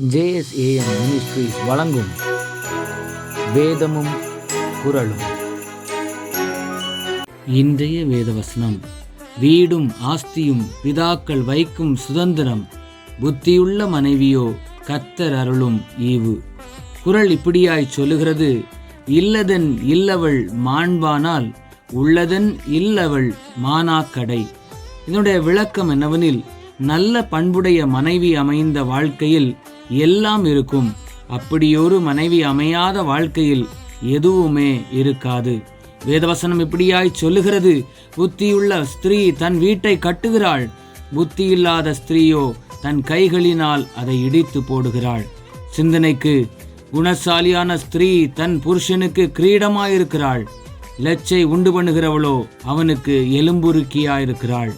JSAM ministries வழங்கும் வேதமும் குரலும் இன்றைய வேதவசனம் வீடும் ஆஸ்தியும் பிதாக்கள் வைக்கும் சுதந்திரம் புத்தியுள்ள மனைவியோ கத்தர் அருளும் ஈவு. குரல் இப்படியாய் சொல்லுகிறது இல்லதன் இல்லவள் மாண்பானால் உள்ளதன் இல்லவள் மானாக்கடை. இதனுடைய விளக்கம் என்னவெனில் நல்ல பண்புடைய மனைவி அமைந்த வாழ்க்கையில் எல்லாம் இருக்கும். அப்படியொரு மனைவி அமையாத வாழ்க்கையில் எதுவுமே இருக்காது. வேதவசனம் இப்படியாய் சொல்லுகிறது. புத்தியுள்ள ஸ்திரீ தன் வீட்டை கட்டுகிறாள். புத்தியில்லாத ஸ்திரீயோ தன் கைகளினால் அதை இடித்து போடுகிறாள். சிந்தனைக்கு குணசாலியான ஸ்திரீ தன் புருஷனுக்கு கிரீடமாயிருக்கிறாள். லச்சை உண்டு பண்ணுகிறவளோ அவனுக்கு எலும்புருக்கியாயிருக்கிறாள்.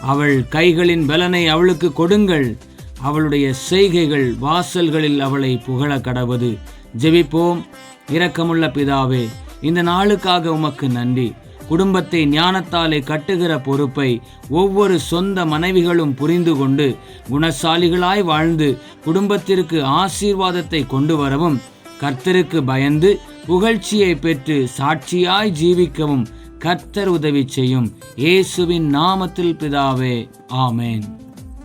அவள் கைகளின் பலனை அவளுக்கு கொடுங்கள். அவளுடைய செய்கைகள் வாசல்களில் அவளை புகழ கடவது. ஜெபிப்போம். இரக்கமுள்ள பிதாவே இந்த நாளுக்காக உமக்கு நன்றி. குடும்பத்தை ஞானத்தாலே கட்டுகிற பொறுப்பை ஒவ்வொரு சொந்த மனைவிகளும் புரிந்து கொண்டு குணசாலிகளாய் வாழ்ந்து குடும்பத்திற்கு ஆசீர்வாதத்தை கொண்டு வரவும் கர்த்தருக்கு பயந்து புகழ்ச்சியை பெற்று சாட்சியாய் ஜீவிக்கவும் கர்த்தர் உதவி செய்யும். இயேசுவின் நாமத்தில் பிதாவே ஆமேன்.